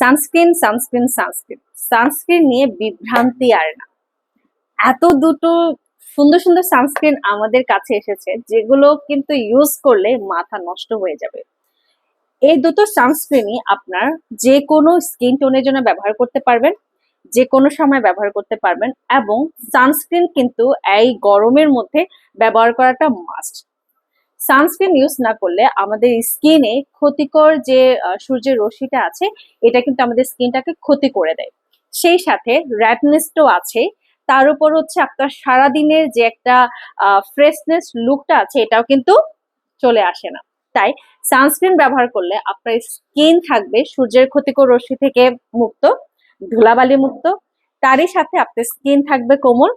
Sunscreen sunscreen sunscreen sunscreen নিয়ে বিভ্রান্তি আর না। এত দুটো সুন্দর সুন্দর সানস্ক্রিন আমাদের কাছে এসেছে, যেগুলো কিন্তু ইউজ করলে মাথা নষ্ট হয়ে যাবে। এই দুটো সানস্ক্রিনই আপনার যে কোনো স্কিন টোনের জন্য ব্যবহার করতে পারবেন যে কোনো সময় ব্যবহার করতে পারবেন এবং সানস্ক্রিন কিন্তু এই গরমের মধ্যে ব্যবহার করাটা মাস্ট সানস্ক্রিন ইউজ না করলে আমাদের স্কিনে ক্ষতিকর যে সূর্যের রশ্মিটা আছে, এটা কিন্তু আমাদের স্কিনটাকে ক্ষতি করে দেয়। সেই সাথে র্যাডনেসটাও আছে, তার উপর হচ্ছে আপনার সারাদিনের যে একটা ফ্রেশনেস লুকটা আছে, এটাও কিন্তু চলে আসে না। তাই সানস্ক্রিন ব্যবহার করলে আপনার স্কিন থাকবে সূর্যের ক্ষতিকর রশ্মি থেকে মুক্ত, ধুলাবালি মুক্ত, তারই সাথে আপনার স্কিন থাকবে কোমল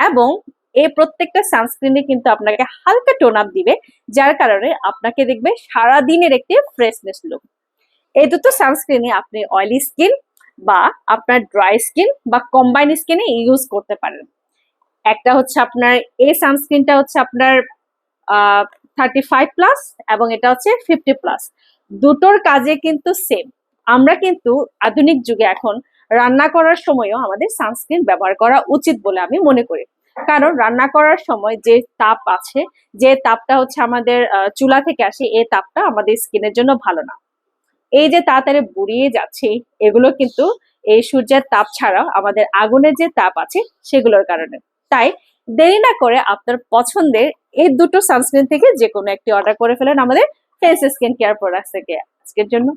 এবং এই প্রত্যেকটা সানস্ক্রিনে কিন্তু আপনাকে হালকা টোন আপ দিবে, যার কারণে আপনাকে দেখবে সারা দিনের একটি ফ্রেশনেস লুক এই দুটো সানস্ক্রিনে আপনি অয়েলি স্কিন বা আপনার ড্রাই স্কিন বা কম্বাইন স্কিনে ইউজ করতে পারেন। একটা হচ্ছে আপনার, এই সানস্ক্রিনটা হচ্ছে আপনার থার্টি ফাইভ প্লাস এবং এটা হচ্ছে ফিফটি প্লাস দুটোর কাজে কিন্তু সেম আমরা কিন্তু আধুনিক যুগে এখন রান্না করার সময়ও আমাদের সানস্ক্রিন ব্যবহার করা উচিত বলে আমি মনে করি। কারণ রান্না করার সময় যে তাপ আছে, যে তাপটা হচ্ছে আমাদের চুলা থেকে আসে এই তাপটা আমাদের স্কিনের জন্য ভালো না। এই যে তাড়াতাড়ি বুড়িয়ে যাচ্ছে, এগুলো কিন্তু এই সূর্যের তাপ ছাড়াও আমাদের আগুনের যে তাপ আছে, সেগুলোর কারণে। তাই দেরি না করে আপনার পছন্দের এই দুটো সানস্ক্রিন থেকে যে কোনো একটি অর্ডার করে ফেলেন আমাদের ফেস স্কিন কেয়ার প্রোডাক্টস থেকে। আজকের জন্য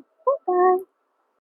bye.